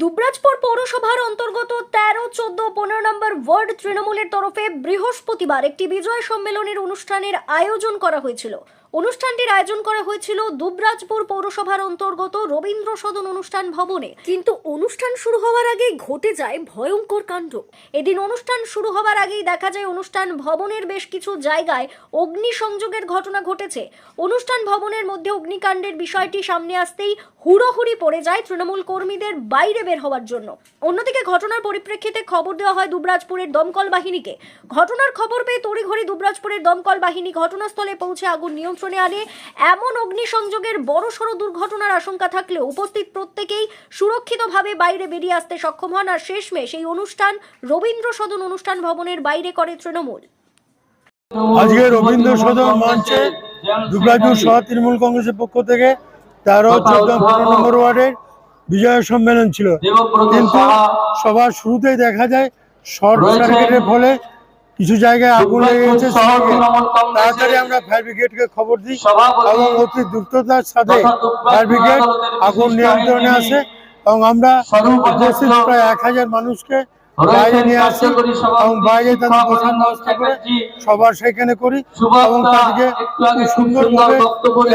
দুবরাজপুর পৌরসভার অন্তর্গত তেরো, চোদ্দ, পনেরো নম্বর ওয়ার্ড তৃণমূলের তরফে বৃহস্পতিবার একটি বিজয় সম্মেলনের অনুষ্ঠানের আয়োজন করা হয়েছিল। অনুষ্ঠানটির আয়োজন করা হয়েছিল দুবরাজপুর পৌরসভার অন্তর্গত রবীন্দ্র সদন অনুষ্ঠান ভবনে। কিন্তু অনুষ্ঠান শুরু হওয়ার আগেই ঘটে যায় ভয়ঙ্কর কাণ্ড। এদিন অনুষ্ঠান শুরু হওয়ার আগেই দেখা যায় অনুষ্ঠান ভবনের বেশ কিছু জায়গায় অগ্নিসংযোগের ঘটনা ঘটেছে। অনুষ্ঠান ভবনের মধ্যে অগ্নিকাণ্ডের বিষয়টি সামনে আসতেই হুড়োহুড়ি পড়ে যায় তৃণমূল কর্মীদের বাইরে বের হওয়ার জন্য। অন্যদিকে ঘটনার পরিপ্রেক্ষিতে খবর দেওয়া হয় দুবরাজপুরের দমকল বাহিনীকে। ঘটনার খবর পেয়ে তড়িঘড়ি দুবরাজপুরের দমকল বাহিনী ঘটনাস্থলে পৌঁছে আগুন নিয়ন্ত্রণে আনে এমন অগ্নিসংযোগের বড়সড় দুর্ঘটনার আশঙ্কা থাকলেও উপস্থিত প্রত্যেকেই সুরক্ষিতভাবে বাইরে বেরিয়ে আসতে সক্ষম হন। আর শেষমেশ এই অনুষ্ঠান রবীন্দ্র সদন অনুষ্ঠান ভবনের বাইরে করে তৃণমূল। আজকে রবীন্দ্র সদন মঞ্চে দুবরাজপুর শহর তৃণমূল কংগ্রেসের পক্ষ থেকে। তেরো চোদ্দ পনেরো নম্বর ওয়ার্ডের বিজয় সম্মেলন ছিল। কিন্তু সবার শুরুতেই দেখা যায় শর্ট সার্কিটের ফলে কিছু জায়গায় আগুন লেগে গেছে তাড়াতাড়ি আমরা ফায়ার ব্রিগেডকে খবর দিই। এবং অতি দ্রুততার সাথে ফায়ার ব্রিগেড আগুন নিয়ন্ত্রণে আসে এবং আমরা উপস্থিত প্রায় এক হাজার মানুষকে বাইরে নিয়ে আসি এবং বাইরে তাদের বসার ব্যবস্থা করে সবার সেখানে করি এবং তাদেরকে খুব সুন্দরভাবে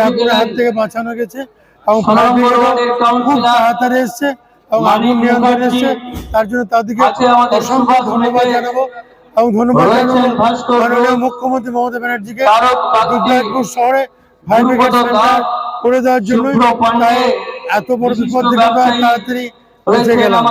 আগুনের হাত থেকে বাঁচানো গেছে এবং ফায়ার ব্রিগেডও খুব তাড়াতাড়ি এসছে এবং আগুন নিয়ন্ত্রণে এসছে। তার জন্য তাদেরকে অসংখ্য ধন্যবাদ জানাব। এবং ধন্যবাদ মাননীয় মুখ্যমন্ত্রী মমতা ব্যানার্জিকে দুর্গাপুর শহরে সেন্টার করে দেওয়ার জন্যই এত বড় বিপদ থেকে তাড়াতাড়ি বেঁচে গেলাম।